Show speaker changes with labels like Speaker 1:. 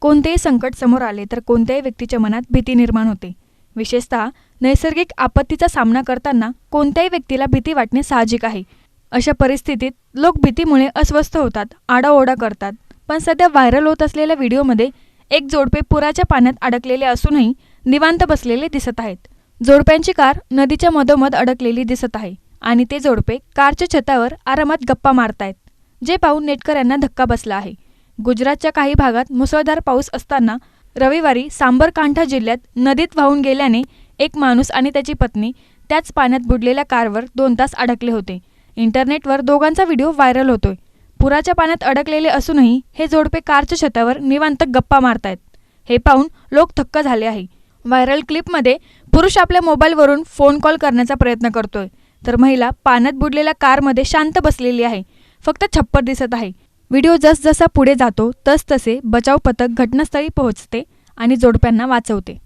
Speaker 1: कोणतेही संकट समोर आले तर कोणत्याही व्यक्तीच्या मनात भीती निर्माण होते. विशेषतः नैसर्गिक आपत्तीचा सामना करताना कोणत्याही व्यक्तीला भीती वाटणे साहजिक आहे. अशा परिस्थितीत लोक भीतीमुळे अस्वस्थ होतात आडाओडा करतात. पण सध्या व्हायरल होत असलेल्या व्हिडिओमध्ये एक जोडपे पुराच्या पाण्यात अडकलेले असूनही निवांत बसलेले दिसत आहेत. जोडप्यांची कार नदीच्या मधोमध अडकलेली दिसत आहे आणि ते जोडपे कारच्या छतावर आरामात गप्पा मारतायत जे पाहून नेटकऱ्यांना धक्का बसला आहे. गुजरातच्या काही भागात मुसळधार पाऊस असताना रविवारी सांबरकांठा जिल्ह्यात नदीत वाहून गेल्याने एक माणूस आणि त्याची पत्नी त्याच पाण्यात बुडलेल्या कारवर दोन तास अडकले होते. इंटरनेटवर दोघांचा व्हिडिओ व्हायरल होतोय. पुराच्या पाण्यात अडकलेले असूनही हे जोडपे कारच्या छतावर निवांत गप्पा मारतायत. हे पाहून लोक थक्क झाले आहे. व्हायरल क्लिपमध्ये पुरुष आपल्या मोबाईलवरून फोन कॉल करण्याचा प्रयत्न करतोय. तर महिला पाण्यात बुडलेल्या कारमध्ये शांत बसलेली आहे. फक्त छप्पर दिसत आहे. व्हिडिओ जसजसा पुढे जातो तसतसे बचाव पथक घटनास्थळी पोहोचते आणि जोडप्यांना वाचवते.